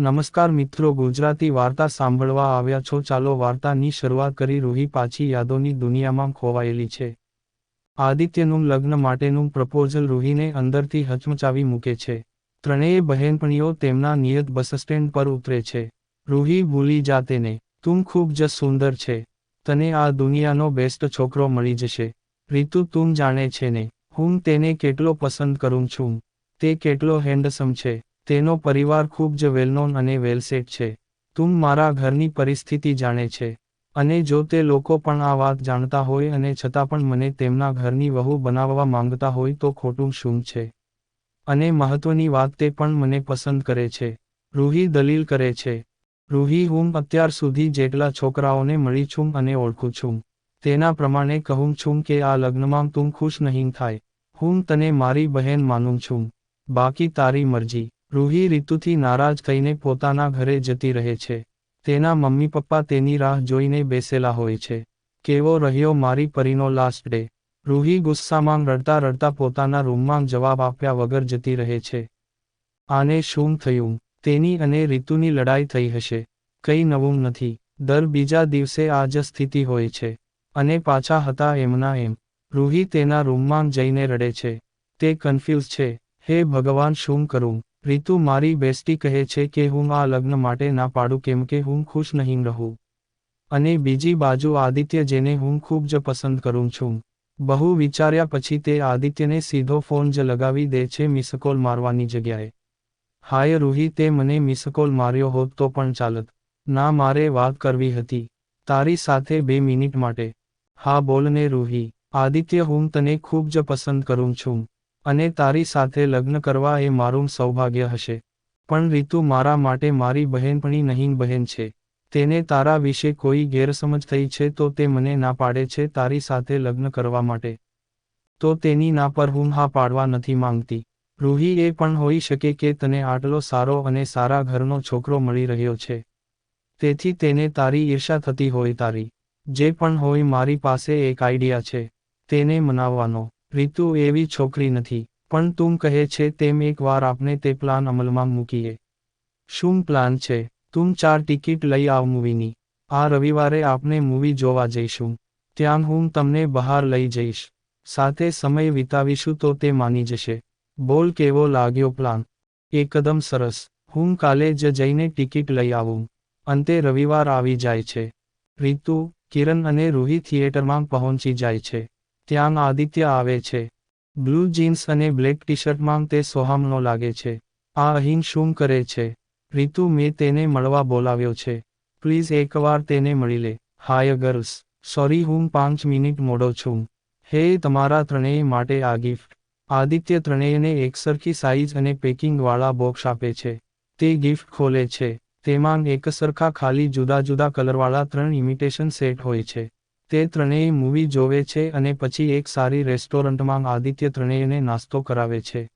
નમસ્કાર મિત્રો, ગુજરાતી વાર્તા સાંભળવા આવ્યા છો. ચાલો વાર્તાની શરૂઆત કરી. રૂહી પાછી યાદોની દુનિયામાં ખોવાયેલી છે. આદિત્યનું લગ્ન માટેનું પ્રપોઝલ રૂહીને અંદરથી હચમચાવી મૂકે છે. ત્રણેય બહેનપણીઓ તેમના નિયત બસ સ્ટેન્ડ પર ઉતરે છે. રૂહી ભૂલી જા તેને તું ખૂબ જ સુંદર છે. તને આ દુનિયાનો બેસ્ટ છોકરો મળી જશે. રીતુ, તું જાણે છે ને, હું તેને કેટલો પસંદ કરું છું. તે કેટલો હેન્ડસમ છે. તેનો પરિવાર ખૂબ જ વેલનોન અને વેલસેટ છે. તું મારા ઘરની પરિસ્થિતિ જાણે છે, અને જો તે લોકો પણ આ વાત જાણતા હોય અને છતાં પણ મને તેમના ઘરની વહુ બનાવવા માંગતા હોય તો ખોટું શું છે? અને મહત્વની વાત તે પણ મને પસંદ કરે છે. રૂહી દલીલ કરે છે. રૂહી, હું અત્યાર સુધી જેટલા છોકરાઓને મળી છું અને ઓળખું છું, તેના પ્રમાણે કહું છું કે આ લગ્નમાં તું ખુશ નહીં થાય. હું તને મારી બહેન માનું છું. બાકી તારી મરજી. રૂહી રીતુથી નારાજ થઈને પોતાના ઘરે જતી રહે છે. તેના મમ્મી પપ્પા તેની રાહ જોઈને બેસેલા હોય છે. કેવો રહ્યો મારી પરીનો લાસ્ટ ડે રૂહી ગુસ્સામાં રડતા રડતા પોતાના રૂમમાં જવાબ આપ્યા વગર જતી રહે છે. આને શું થયું? તેની અને રીતુની લડાઈ થઈ હશે. કંઈ નવું નથી. દર બીજા દિવસે આ જ સ્થિતિ હોય છે. અને પાછા હતા એમના એમ. રૂહી તેના રૂમમાં જઈને રડે છે. તે કન્ફ્યુઝ છે. હે ભગવાન, શું કરું? રીતુ મારી બેસ્ટી કહે છે કે હું આ લગ્ન માટે ના પાડું કેમ કે હું ખુશ નહીં રહું. અને બીજી બાજુ આદિત્ય જેને હું ખૂબ જ પસંદ કરું છું. બહુ વિચાર્યા પછી તે આદિત્યને સીધો ફોન જ લગાવી દે છે મિસકોલ મારવાની જગ્યાએ. હાય રૂહી, તે મને મિસકોલ માર્યો હોત તો પણ ચાલત. ના, મારે વાત કરવી હતી. તારી સાથે બે મિનિટ માટે. હા બોલને રૂહી. આદિત્ય, હું તને ખૂબ જ પસંદ કરું છું. અને તારી સાથે લગ્ન કરવા એ મારું સૌભાગ્ય હશે. પણ રીતુ મારા માટે મારી બહેનપણી નહીં બહેન છે. તેને તારા વિશે કોઈ ગેરસમજ થઈ છે તો તે મને ના પાડે છે તારી સાથે લગ્ન કરવા માટે. તો તેની ના પર હું હા પાડવા નથી માંગતી. રૂહી એ પણ હોઈ શકે કે તને આટલો સારો અને સારા ઘરનો છોકરો મળી રહ્યો છે. તેથી તેને તારી ઈર્ષા થતી હોય તારી. જે પણ હોય મારી પાસે એક આઈડિયા છે. તેને મનાવવાનો. રીતુ એવી છોકરી નથી, પણ તું કહે છે તેમ એકવાર આપણે તે પ્લાન અમલમાં મૂકીએ. શું પ્લાન છે? તું ચાર ટિકિટ લઈ આવ મૂવીની. આ રવિવારે આપણે મૂવી જોવા જઈશું. ત્યાં હું તમને બહાર લઈ જઈશ. સાથે સમય વિતાવીશું તો તે માની જશે. બોલ કેવો લાગ્યો પ્લાન એકદમ સરસ. હું કાલે જ જઈને ટિકિટ લઈ આવું. અંતે રવિવાર આવી જાય છે. રીતુ, કિરણ અને રૂહી થિયેટરમાં પહોંચી જાય છે. ત્યાં આદિત્ય આવે છે. બ્લુ જીન્સ અને બ્લેક ટી શર્ટમાં તે સોહામનો લાગે છે. આ અહીં શું કરે છે? રીતુ મેં તેને મળવા બોલાવ્યો છે. પ્લીઝ એકવાર તેને મળી લે. હાય ગર્લ્સ. સોરી હું પાંચ મિનિટ મોડો છું. હે તમારા ત્રણેય માટે આ ગિફ્ટ. આદિત્ય ત્રણેયને એકસરખી સાઇઝ અને પેકિંગવાળા બોક્સ આપે છે. તે ગિફ્ટ ખોલે છે. તેમાં એકસરખા ખાલી જુદા જુદા કલરવાળા ત્રણ ઇમિટેશન સેટ હોય છે. તે ત્રણેય મૂવી જોવે છે અને પછી એક સારી રેસ્ટોરન્ટમાં આદિત્ય ત્રણેયને નાસ્તો કરાવે છે.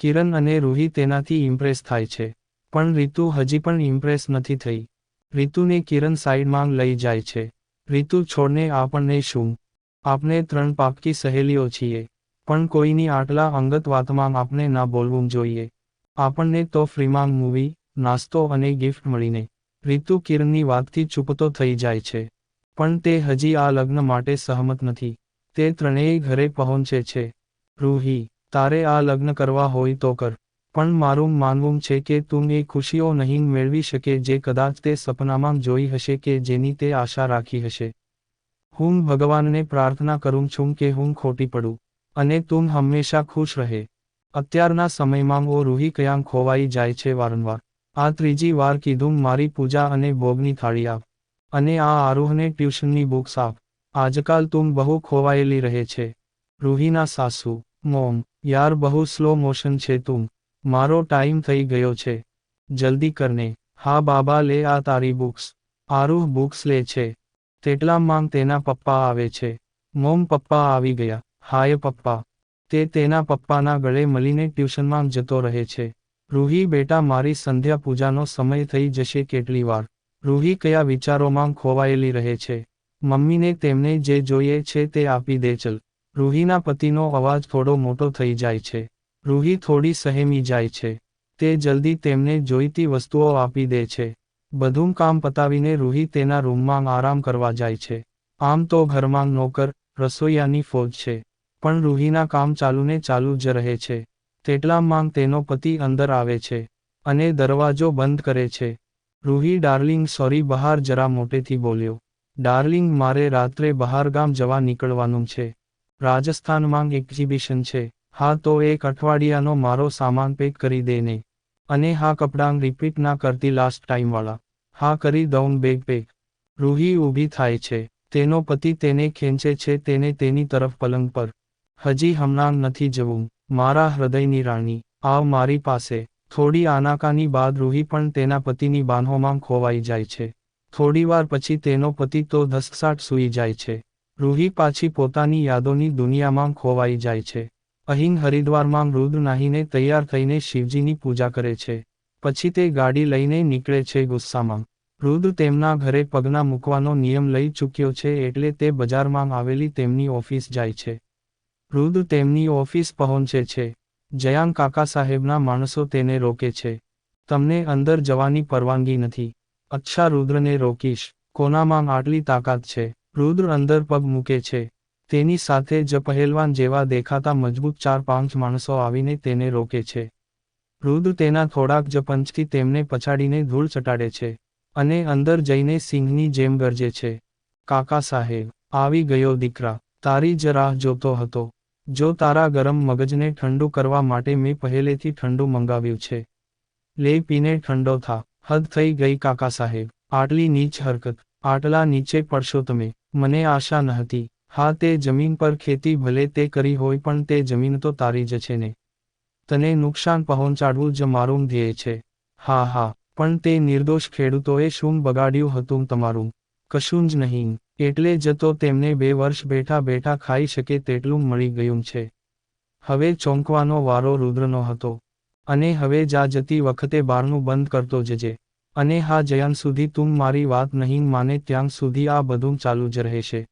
કિરણ અને રૂહી તેનાથી ઇમ્પ્રેસ થાય છે. પણ રીતુ હજી પણ ઇમ્પ્રેસ નથી થઈ. રીતુને કિરણ સાઈડમાં લઈ જાય છે. રીતુ છોડને આપણને શું? આપણે ત્રણ પાપકી સહેલીઓ છીએ. પણ કોઈની આટલા અંગત વાતમાં આપણે ના બોલવું જોઈએ. આપણને તો ફ્રીમાં મૂવી, નાસ્તો અને ગિફ્ટ મળીને. રીતુ કિરણની વાતથી ચૂપતો થઈ જાય છે. પણ તે હજી આ લગ્ન માટે સહમત નથી. તે ત્રણેય ઘરે પહોંચે છે. રૂહી, તારે આ લગ્ન કરવા હોય તો કર. પણ મારું માનવું છે કે તું એ ખુશીઓ નહીં મેળવી શકે જે કદાચ તે સપનામાં જોઈ હશે કે જેની તે આશા રાખી હશે. હું ભગવાનને પ્રાર્થના કરું છું કે હું ખોટી પડું, અને તું હંમેશા ખુશ રહે. અત્યારના સમયમાં ઓ રૂહી ક્યાં ખોવાઈ જાય છે વારંવાર. આ ત્રીજી વાર કીધું, મારી પૂજા અને ભોગની થાળી આપ. અને આ આરોહને ટ્યુશનની બુક્સ આપ આજકાલ તું બહુ ખોવાયેલી રહે છે. રૂહીના સાસુ, મોમ, યાર બહુ સ્લો મોશન છે તું. મારો ટાઈમ થઈ ગયો છે. જલ્દી કરને. હા બાબા લે આ તારી બુક્સ. આરુહ બુક્સ લે છે. તેટલામાં તેના પપ્પા આવે છે. મોમ પપ્પા આવી ગયા. હાય પપ્પા. તે તેના પપ્પાના ગળે મળીને ટ્યુશનમાં જતો રહે છે. રૂહી બેટા મારી સંધ્યા પૂજાનો સમય થઈ જશે કેટલી વાર. રૂહી કયા વિચારોમાં ખોવાયેલી રહે છે? મમ્મીને તેમને જે જોઈએ છે તે આપી દે ચલ. રૂહીના પતિનો અવાજ થોડો મોટો થઈ જાય છે. રૂહી થોડી સહેમી જાય છે. તે જલ્દી તેમને જોઈતી વસ્તુઓ આપી દે છે. બધું કામ પતાવીને રૂહી તેના રૂમમાં આરામ કરવા જાય છે. આમ તો ઘરમાં નોકર, રસોઈયાની ફોજ છે. પણ રૂહીના કામ ચાલુને ચાલુ જ રહે છે. તેટલામાં તેનો પતિ અંદર આવે છે અને દરવાજો બંધ કરે છે. રૂહી ડાર્લિંગ, સોરી, બહાર જરા મોટેથી બોલ્યો. ડાર્લિંગ, મારે રાત્રે બહારગામ જવા નીકળવાનું છે. રાજસ્થાનમાં એક્ઝિબિશન છે. હા, તો એક અઠવાડિયાનો મારો સામાન પેક કરી દે ને. અને હા, કપડાં રિપીટ ના કરતી લાસ્ટ ટાઈમવાળા હા, કરી દઉં બેગ પેક રૂહી ઊભી થાય છે. તેનો પતિ તેને ખેંચે છે, તેને તેની તરફ પલંગ પર. હજી હમણાં નથી જવું. મારા હૃદયની રાણી. આવ મારી પાસે. થોડી આનાકાની બાદ રૂહી પણ તેના પતિની બાંધોમાં ખોવાઈ જાય છે. થોડીવાર પછી તેનો પતિ તો ધસસાટ સૂઈ જાય છે. રૂહી પાછી પોતાની યાદોની દુનિયામાં ખોવાઈ જાય છે. અહીં હરિદ્વારમાં રુદ્ર નાહીને તૈયાર થઈને શિવજીની પૂજા કરે છે. પછી તે ગાડી લઈને નીકળે છે ગુસ્સામાં. રુદ્ર તેમના ઘરે પગના મૂકવાનો નિયમ લઈ ચૂક્યો છે એટલે તે બજારમાં આવેલી તેમની ઓફિસ જાય છે. રુદ્ર તેમની ઓફિસ પહોંચે છે. જયાંગ કાકા સાહેબના માણસો તેને રોકે છે. તમને અંદર જવાની પરવાનગી નથી. અચ્છા, રુદ્રને રોકીશ. કોનામાં આટલી તાકાત છે? રુદ્ર અંદર પગ મૂકે છે. તેની સાથે જ પહેલવાન જેવા દેખાતા મજબૂત ચાર પાંચ માણસો આવીને તેને રોકે છે. રુદ્ર તેના થોડાક જ પંચથી તેમને પછાડીને ધૂળ ચટાડે છે અને અંદર જઈને સિંહની જેમ ગરજે છે. કાકા સાહેબ, આવી ગયો દીકરા. તારી જ રાહ જોતો હતો. જો તારા ગરમ મગજને ઠંડુ કરવા માટે મેં પહેલેથી ઠંડુ મંગાવ્યું છે. લે પીને ઠંડો થા. હદ થઈ ગઈ કાકા સાહેબ. આટલી નીચ હરકત. આટલા નીચે પડશો તમે. મને આશા નહતી. હા, તે જમીન પર ખેતી ભલે તે કરી હોય પણ તે જમીન તો તારી જ છે ને. તને નુકસાન પહોંચાડવું જ મારું ધ્યેય છે. હા હા. પણ તે નિર્દોષ ખેડૂતોએ શું બગાડ્યું હતું તમારું? કશું જ નહીં, એટલે જ તો તેમને બે વર્ષ બેઠા બેઠા ખાઈ શકે તેટલું મળી ગયું છે. હવે ચોંકવાનો વારો રુદ્રનો હતો. અને હવે જા જતી વખતે બારનું બંધ કરતો જજે. અને હા જયાન સુધી તું મારી વાત નહીં માને ત્યાં સુધી આ બધું ચાલુ જ રહેશે.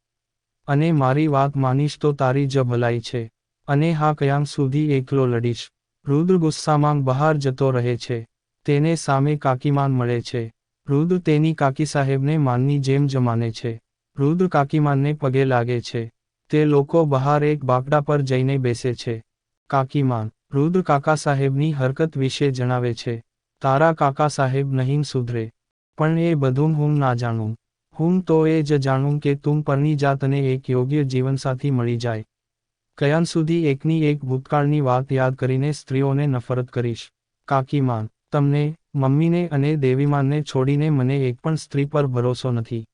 અને મારી વાત માનીશ તો તારી જ ભલાઈ છે. અને હા કયાંક સુધી એકલો લડીશ. રુદ્ર ગુસ્સામાં બહાર જતો રહે છે. તેને સામે કાકીમાન મળે છે. રુદ્ર તેની કાકી સાહેબને માનની જેમ જ માને છે. રુદ્ર કાકીમાનને પગે લાગે છે. તે લોકો બહાર એક બાકડા પર જઈને બેસે છે. કાકીમાન રુદ્ર કાકા સાહેબની હરકત વિશે જણાવે છે. તારા કાકા સાહેબ નહીં સુધરે. પણ એ બધું હું ના જાણું. હું તો એ જ જાણું કે તું પરની જાતને એક યોગ્ય જીવનસાથી મળી જાય. કયાન સુધી એકની એક ભૂતકાળની વાત યાદ કરીને સ્ત્રીઓને નફરત કરીશ. કાકીમાન, તમને મમ્મીને અને દેવીમાનને છોડીને મને એક પણ સ્ત્રી પર ભરોસો નથી.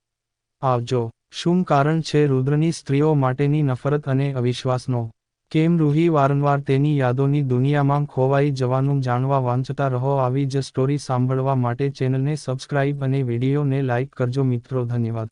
આવજો. શું કારણ છે રુદ્રની સ્ત્રીઓ માટેની નફરત અને અવિશ્વાસનો? કેમ રૂહી વારંવાર તેની યાદોની દુનિયામાં ખોવાઈ જવાનું જાણવા વાંચતા રહો આવી જ સ્ટોરી સાંભળવા માટે ચેનલને સબસ્ક્રાઇબ અને વિડીયોને લાઇક કરજો મિત્રો. ધન્યવાદ.